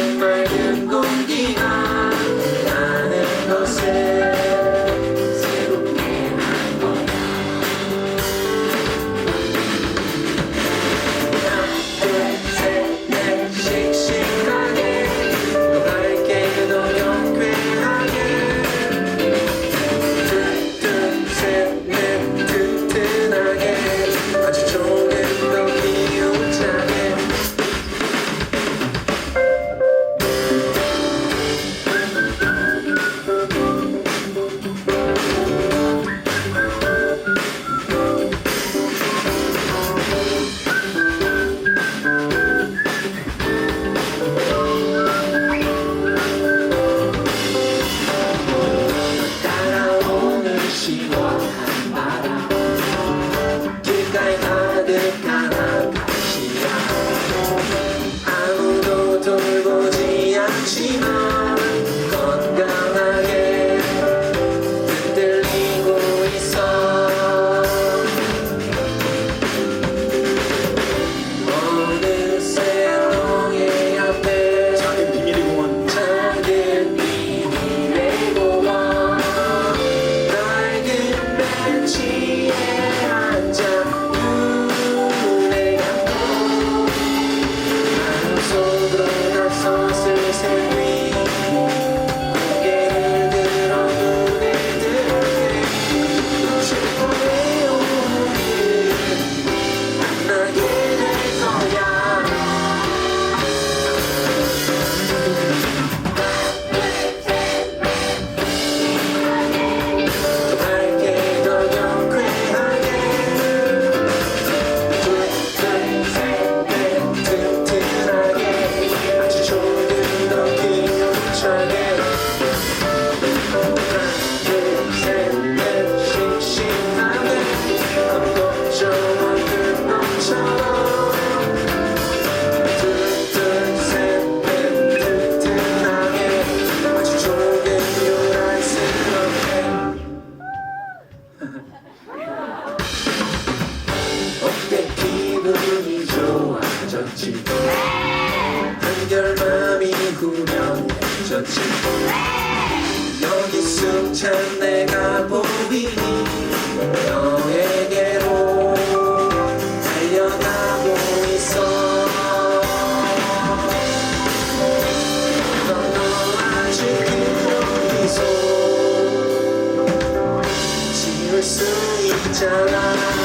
푸른 맑은 공기가 나는 곳에 졌지. 한결 맘이 구명해졌지. 여기 숨찬 내가 보이니 너에게로 달려가고 있어. 넌 아직 그곳에서 지울 수 있잖아.